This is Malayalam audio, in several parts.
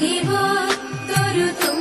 ね。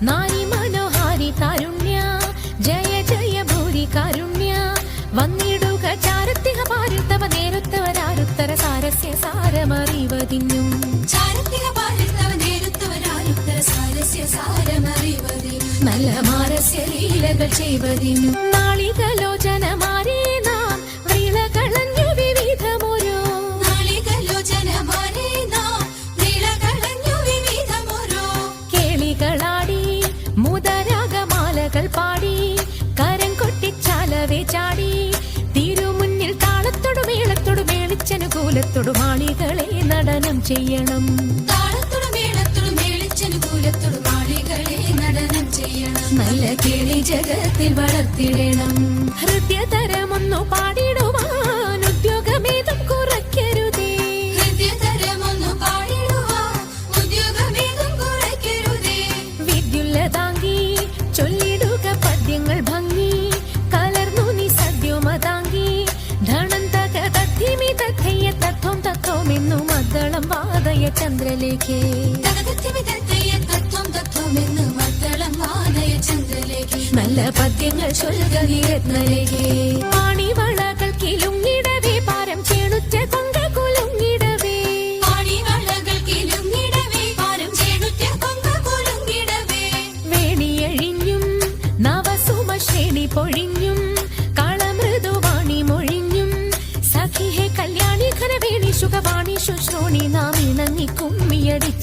നാരി മനോഹാരി ജയ ജയ വന്നിടുക സാരസ്യ സാരസ്യ നാളികലോചനമാരേ നാം വിളകളഞ്ഞ മേളിച്ചനുകൂലത്തോടു മാളികളെ നടനം ചെയ്യണം. താളത്തോടും മേളത്തോടും മേളിച്ചനുകൂലത്തോടും മാളികളെ നടനം ചെയ്യണം. നല്ല കേളി ജഗത്തിൽ വളർത്തിടണം. ഹൃദയതരമൊന്നു പാടിടുവാൻ മദ്ദളം വാദയ ചന്ദ്രലേഖേ. നല്ല പദ്യങ്ങൾ ചൊല്ലുക നീ രത്നലേഖേ പാണിവളകൾ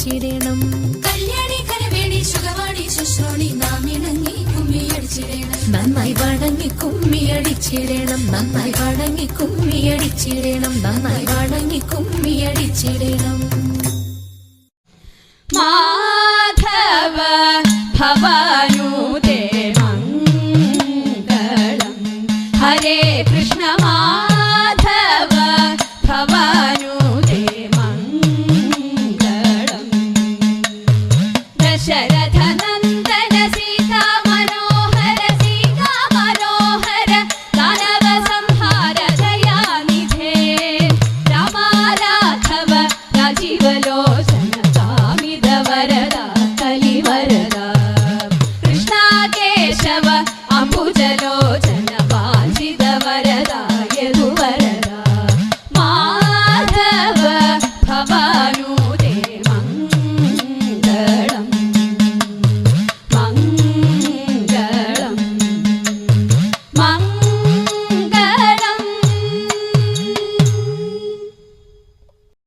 കുമ്മിയടിച്ചിടണം കല്യാണി കരവേണി സുഖവാണി ശുശ്രോണി നാം ഇണങ്ങി കുമ്മിയടിച്ചിടേണം നന്നായി വണങ്ങി കുമ്മിയടിച്ചിടണം. നന്നായി വണങ്ങി കുമ്മിയടിച്ചിടണം. നന്നായി വണങ്ങി കുമ്മിയടിച്ചിടണം. മാധവ